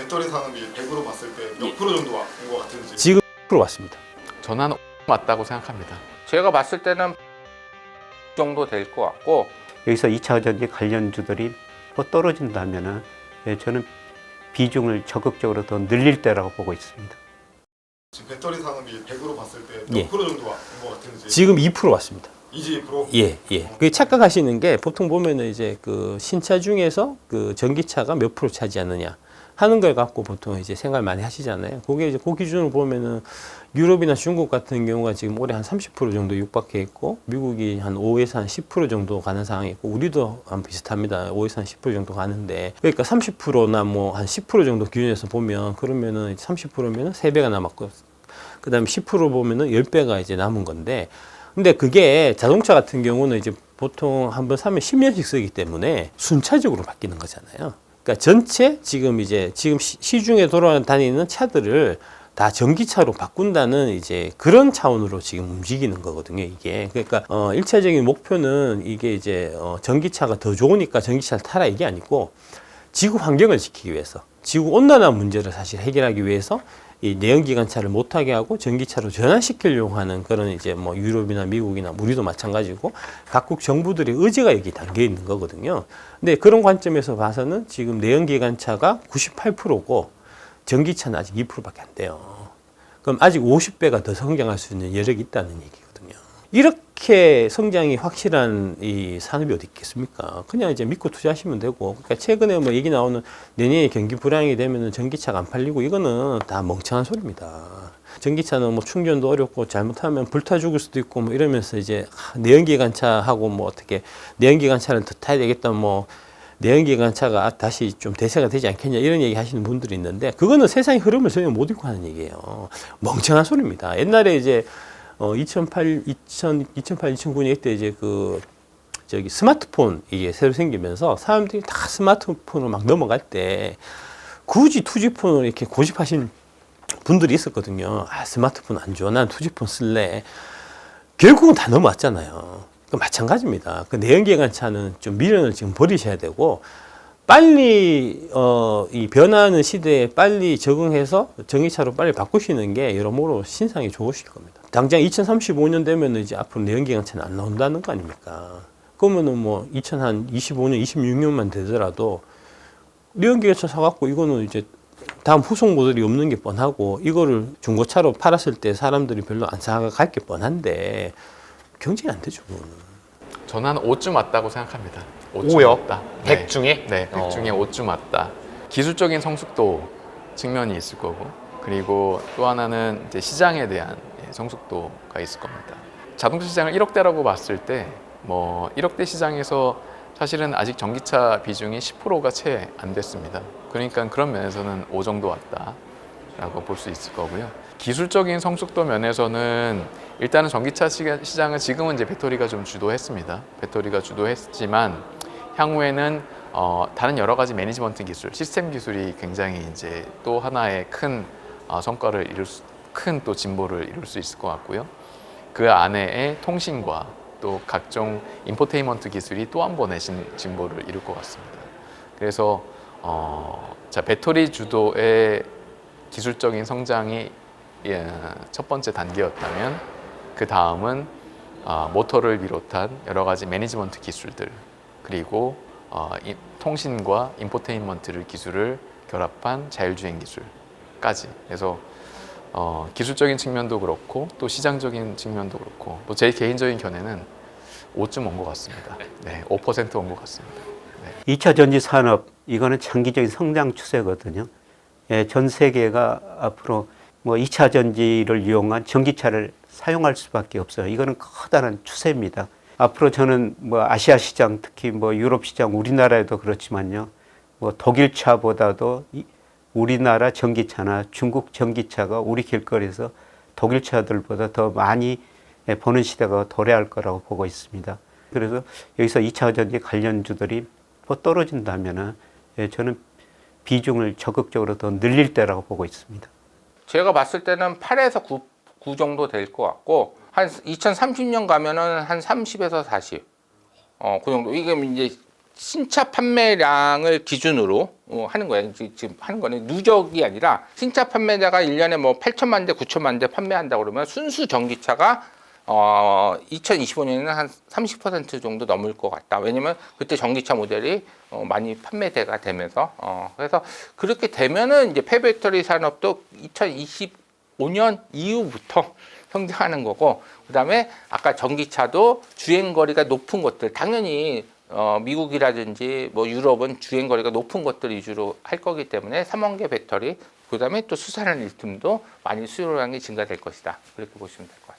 배터리 산업이 100으로 봤을 때 몇 프로 정도 온것 같은지 지금 프로 왔습니다. 저는 한 맞다고 생각합니다. 제가 봤을 때는 정도 될 것 같고 여기서 2차 전지 관련주들이 더 떨어진다면은 예, 저는 비중을 적극적으로 더 늘릴 때라고 보고 있습니다. 지금 배터리 산업이 100으로 봤을 때 몇 예. 프로 정도 온것 같은지 지금 2% 왔습니다. 22%? 예, 예. 그 착각하시는 게 보통 보면은 이제 그 신차 중에서 그 전기차가 몇 프로 차지하느냐 하는 걸 갖고 보통 이제 생각 많이 하시잖아요. 그게 이제 그 기준으로 보면은 유럽이나 중국 같은 경우가 지금 올해 한 30% 정도 육박해 있고 미국이 한 5에서 한 10% 정도 가는 상황이 있고 우리도 한 비슷합니다. 5에서 한 10% 정도 가는데 그러니까 30%나 뭐 한 10% 정도 기준에서 보면 그러면은 30%면은 3배가 남았고 그다음에 10% 보면은 10배가 이제 남은 건데 근데 그게 자동차 같은 경우는 이제 보통 한 번 사면 10년씩 쓰기 때문에 순차적으로 바뀌는 거잖아요. 그러니까 전체 지금 이제 지금 시- 시중에 돌아다니는 차들을 다 전기차로 바꾼다는 이제 그런 차원으로 지금 움직이는 거거든요, 이게. 그러니까 어 1차적인 목표는 이게 이제 어 전기차가 더 좋으니까 전기차를 타라 이게 아니고 지구 환경을 지키기 위해서 지구 온난화 문제를 사실 해결하기 위해서 이 내연기관차를 못하게 하고 전기차로 전환시키려고 하는 그런 이제 뭐 유럽이나 미국이나 우리도 마찬가지고 각국 정부들의 의지가 여기 담겨 있는 거거든요. 근데 그런 관점에서 봐서는 지금 내연기관차가 98%고 전기차는 아직 2%밖에 안 돼요. 그럼 아직 50배가 더 성장할 수 있는 여력이 있다는 얘기거든요. 이렇게 성장이 확실한 이 산업이 어디 있겠습니까? 그냥 이제 믿고 투자하시면 되고. 그러니까 최근에 뭐 얘기 나오는 내년에 경기 불황이 되면은 전기차가 안 팔리고 이거는 다 멍청한 소리입니다. 전기차는 뭐 충전도 어렵고 잘못하면 불타 죽을 수도 있고 뭐 이러면서 이제 하, 내연기관차하고 뭐 어떻게 내연기관차를 더 타야 되겠다 뭐 내연기관차가 다시 좀 대세가 되지 않겠냐 이런 얘기 하시는 분들이 있는데 그거는 세상의 흐름을 전혀 못 읽고 하는 얘기예요. 멍청한 소리입니다. 옛날에 이제 어 2008, 2000, 2008, 2009년 이때 이제 그 저기 스마트폰 이게 새로 생기면서 사람들이 다 스마트폰으로 막 넘어갈 때 굳이 투지폰을 이렇게 고집하신 분들이 있었거든요. 아, 스마트폰 안 좋아. 난 투지폰 쓸래. 결국은 다 넘어왔잖아요. 그 마찬가지입니다. 그 내연기관 차는 좀 미련을 지금 버리셔야 되고 빨리 어, 이 변화하는 시대에 빨리 적응해서 전기차로 빨리 바꾸시는 게 여러모로 신상이 좋으실 겁니다. 당장 2035년 되면 이제 앞으로 내연기관차는 안 나온다는 거 아닙니까? 그러면은 뭐 2025년, 26년만 되더라도 내연기관차 사갖고 이거는 이제 다음 후속 모델이 없는 게 뻔하고 이거를 중고차로 팔았을 때 사람들이 별로 안 사갈 게 뻔한데 경쟁이 안 되죠. 그거는. 저는 한 5쯤 맞다고 생각합니다. 5쯤 오요? 맞다. 100 중에? 네, 100 어. 중에 5쯤 맞다. 기술적인 성숙도 측면이 있을 거고, 그리고 또 하나는 이제 시장에 대한 예, 성숙도가 있을 겁니다. 자동차 시장을 1억대라고 봤을 때, 뭐 1억대 시장에서 사실은 아직 전기차 비중이 10%가 채 안 됐습니다. 그러니까 그런 면에서는 5 정도 왔다라고 볼 수 있을 거고요. 기술적인 성숙도 면에서는 일단은 전기차 시장은 지금은 이제 배터리가 좀 주도했습니다. 배터리가 주도했지만 향후에는 어, 다른 여러 가지 매니지먼트 기술, 시스템 기술이 굉장히 이제 또 하나의 큰 어, 성과를 이룰 수, 큰또 진보를 이룰 수 있을 것 같고요. 그 안에의 통신과 또 각종 인포테인먼트 기술이 또 한 번의 진, 진보를 이룰 것 같습니다. 그래서 어, 자 배터리 주도의 기술적인 성장이 예, 첫 번째 단계였다면 그 다음은 어, 모터를 비롯한 여러 가지 매니지먼트 기술들 그리고 어, 이, 통신과 인포테인먼트를 기술을 결합한 자율주행 기술까지 그래서 어, 기술적인 측면도 그렇고 또 시장적인 측면도 그렇고 또 제 개인적인 견해는 5쯤 온 것 같습니다. 네, 5%온 것 같습니다. 2차 전지 산업 이거는 장기적인 성장 추세거든요. 예, 전 세계가 앞으로 뭐 2차 전지를 이용한 전기차를 사용할 수밖에 없어요. 이거는 커다란 추세입니다. 앞으로 저는 뭐 아시아 시장 특히 뭐 유럽 시장 우리나라에도 그렇지만요. 뭐 독일 차보다도 이- 우리나라 전기차나 중국 전기차가 우리 길거리에서 독일 차들보다 더 많이 예, 보는 시대가 도래할 거라고 보고 있습니다. 그래서 여기서 2차 전지 관련주들이 더 떨어진다면은 예, 저는 비중을 적극적으로 더 늘릴 때라고 보고 있습니다. 제가 봤을 때는 8에서 9, 9 정도 될 것 같고 한 2030년 가면은 한 30에서 40. 어, 그 정도. 이게 이제 신차 판매량을 기준으로 어, 하는 거예요. 지- 지금 하는 거는 누적이 아니라 신차 판매자가 1년에 뭐 8천만 대, 9천만 대 판매한다 그러면 순수 전기차가 어, 2025년에는 한 30% 정도 넘을 것 같다. 왜냐면 그때 전기차 모델이 어, 많이 판매대가 되면서 어, 그래서 그렇게 되면은 이제 폐배터리 산업도 2025년 이후부터 성장하는 거고 그다음에 아까 전기차도 주행 거리가 높은 것들 당연히 어, 미국이라든지 뭐 유럽은 주행 거리가 높은 것들 위주로 할 거기 때문에 삼원계 배터리 그다음에 또 수산화 리튬도 많이 수요량이 증가될 것이다 그렇게 보시면 될 것 같습니다.